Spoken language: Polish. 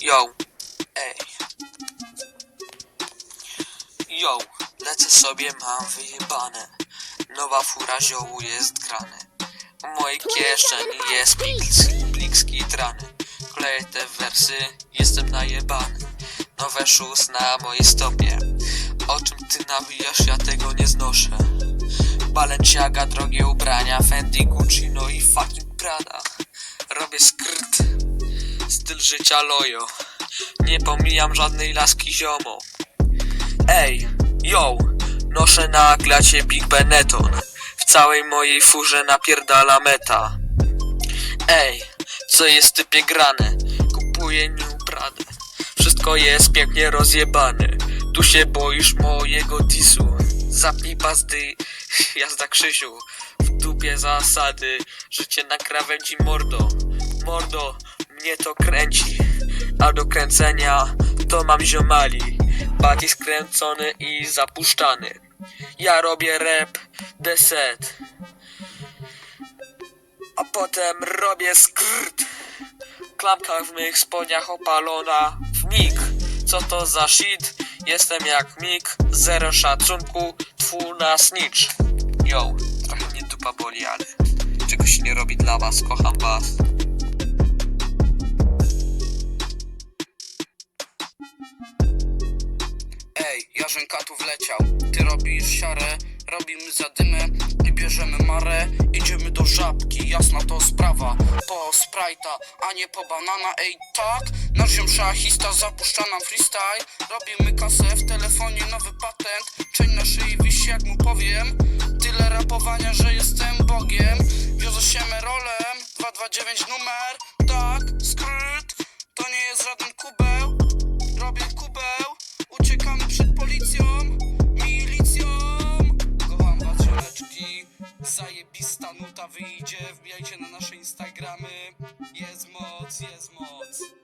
Yo, ej. Yo, lecę sobie, mam wyjebane. Nowa fura ziołu jest grane. W mojej kieszeni jest plik, plik skitrany. Kleję te wersy, jestem najebany. Nowe szus na mojej stopie. O czym ty nawijasz, ja tego nie znoszę. Balenciaga, drogie ubrania, Fendi, Gucci, no i fucking Prada. Robię skrt, styl życia lojo. Nie pomijam żadnej laski ziomo. Ej, yo, noszę na klacie Big Benetton. W całej mojej furze napierdala meta. Ej, co jest typie grane? Kupuję New Pradę. Wszystko jest pięknie rozjebane. Tu się boisz mojego disu. Zapnij pazdy, jazda Krzysiu. W dupie zasady, życie na krawędzi mordo. Mordo, mnie to kręci. A do kręcenia to mam ziomali. Baki skręcony i zapuszczany. Ja robię rap, deset. Potem robię skrt. Klamka w mych spodniach opalona w mig. Co to za shit? Jestem jak mig. Zero szacunku, tfu na snitch. Yo, trochę mnie dupa boli, ale czego się nie robi dla was, kocham was. Ej, Jarzynka tu wleciał Ty robisz siarę, robimy zadymę I bierzemy marę, idziemy do żabki Jasna to sprawa, po sprite'a A nie po banana, ej tak? Nasz ziom szachista zapuszcza nam freestyle. Robimy kasę, w telefonie nowy patent. Czeń na szyi wisi jak mu powiem. Tyle rapowania, że jestem Bogiem. Wiozę się merolem 229 numer. Tak, skryt To nie jest żaden kubeł Zajebista nuta wyjdzie Wbijajcie na nasze Instagramy. Jest moc, jest moc